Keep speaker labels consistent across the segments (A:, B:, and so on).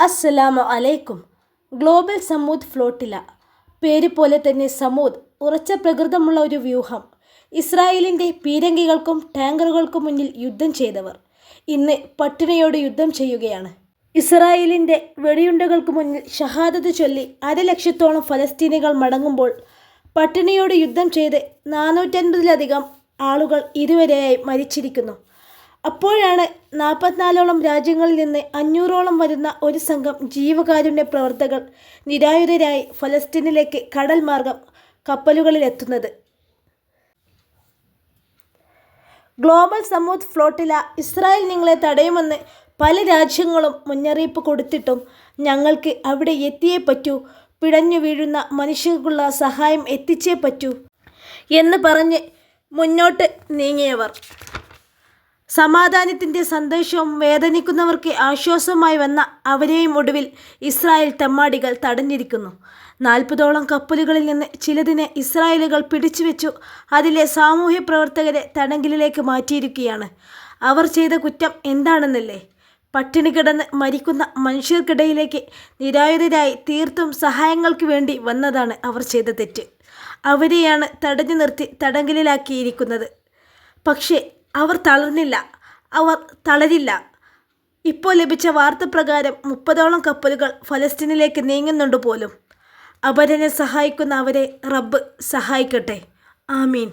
A: അസ്സലാമു അലൈക്കും. Global Sumud Flotilla. പേര് പോലെ തന്നെ സമൂദ് ഉറച്ച പ്രകൃതമുള്ള ഒരു വ്യൂഹം. ഇസ്രായേലിന്റെ പീരങ്കികൾക്കും ടാങ്കറുകൾക്കും മുന്നിൽ യുദ്ധം ചെയ്തവർ. ഇന്ന് പട്ടിണിയോട് യുദ്ധം ചെയ്യുകയാണ്. ഇസ്രായേലിന്റെ വെടിയുണ്ടകൾക്ക് മുന്നിൽ ഷഹാദത്ത് ചൊല്ലി അരലക്ഷത്തോളം ഫലസ്തീനികൾ മടങ്ങുമ്പോൾ പട്ടിണിയോട് യുദ്ധം ചെയ്ത് നാനൂറ്റൻപതിലധികം ആളുകൾ ഇതുവരെയായി മരിച്ചിരിക്കുന്നു. അപ്പോഴാണ് നാൽപ്പത്തിനാലോളം രാജ്യങ്ങളിൽ നിന്ന് അഞ്ഞൂറോളം വരുന്ന ഒരു സംഘം ജീവകാരുണ്യ പ്രവർത്തകർ നിരായുധരായി ഫലസ്തീനിലേക്ക് കടൽ മാർഗം കപ്പലുകളിലെത്തുന്നത്. ഗ്ലോബൽ സമൂത്ത് ഫ്ലോട്ടില ഇസ്രായേൽ നിങ്ങളെ തടയുമെന്ന് പല രാജ്യങ്ങളും മുന്നറിയിപ്പ് കൊടുത്തിട്ടും ഞങ്ങൾക്ക് അവിടെ എത്തിയേ പറ്റൂ പിടഞ്ഞു വീഴുന്ന മനുഷ്യർക്കുള്ള സഹായം എത്തിച്ചേ പറ്റൂ എന്ന് പറഞ്ഞ് മുന്നോട്ട് നീങ്ങിയവർ. സമാധാനത്തിന്റെ സന്ദേശവും വേദനിക്കുന്നവർക്ക് ആശ്വാസമായി വന്ന അവരെയും ഒടുവിൽ ഇസ്രായേൽ തെമ്മാടികൾ തടഞ്ഞിരിക്കുന്നു. നാൽപ്പതോളം കപ്പലുകളിൽ നിന്ന് ചിലതിനെ ഇസ്രായേലുകൾ പിടിച്ചുവെച്ചു അതിലെ സാമൂഹ്യ പ്രവർത്തകരെ തടങ്കലിലേക്ക് മാറ്റിയിരിക്കുകയാണ്. അവർ ചെയ്ത കുറ്റം എന്താണെന്നല്ലേ? പട്ടിണി കിടന്ന് മരിക്കുന്ന മനുഷ്യർക്കിടയിലേക്ക് നിരായുധരായി തീർത്തും സഹായങ്ങൾക്ക് വേണ്ടി വന്നതാണ് അവർ ചെയ്ത തെറ്റ്. അവരെയാണ് തടഞ്ഞു നിർത്തി തടങ്കലിലാക്കിയിരിക്കുന്നത്. പക്ഷേ അവർ തളർന്നില്ല. അവർ തളരില്ല. ഇപ്പോൾ ലഭിച്ച വാർത്ത പ്രകാരം മുപ്പതോളം കപ്പലുകൾ ഫലസ്തീനിലേക്ക് നീങ്ങുന്നുണ്ട് പോലും. അപരനെ സഹായിക്കുന്ന അവരെ റബ്ബ് സഹായിക്കട്ടെ. ആമീൻ.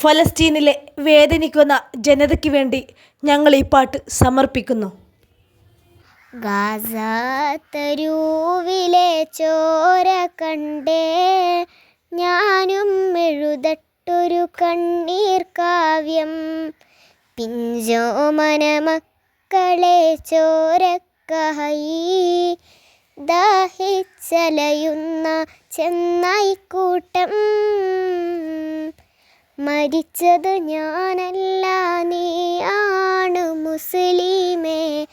A: ഫലസ്തീനിലെ വേദനിക്കുന്ന ജനതയ്ക്ക് വേണ്ടി ഞങ്ങൾ ഈ പാട്ട് സമർപ്പിക്കുന്നു.
B: ഗാസ ചോര കണ്ടേ ഞാനും എഴുതട്ടൊരു കണ്ണീർ കാവ്യം. പിഞ്ചോമന മക്കളെ ചോരക്കഹയി. ദാഹിച്ചലയുന്ന ചെന്നായിക്കൂട്ടം മരിച്ചത് ഞാനല്ല നീയാണ് മുസ്ലിമേ.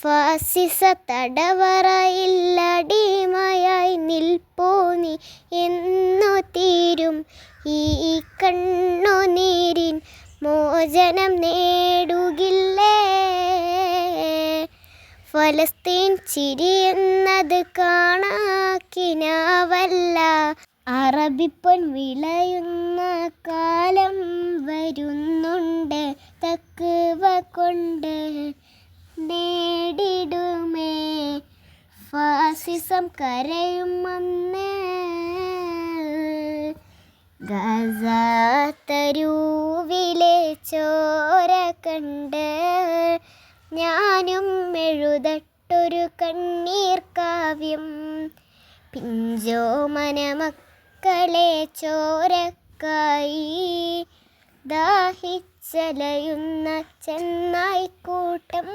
B: ഫാസിസ തടവറയില്ലടിമയായി നിൽപ്പോ നീ എന്നു തീരും. ഈ കണ്ണ മോചനം നേടുകില്ലേ? ഫലസ്തീൻ ചിരിയുന്നത് കാണാക്കിനാവല്ല. അറബിപ്പൊൻ വിളയുന്ന കാലം വരുന്നുണ്ട്. തക്കുവ കൊണ്ട് നേടിടുമേ. ഫാസിസം കരയുമെന്ന് ഗസ തരൂവിലെ ചോര കണ്ട് ഞാനും എഴുതട്ടൊരു കണ്ണീർ കാവ്യം. പിഞ്ചോ മനമക്കളെ ചോരക്കായി ദാഹിച്ചലയുന്ന ചെന്നായിക്കൂട്ടം.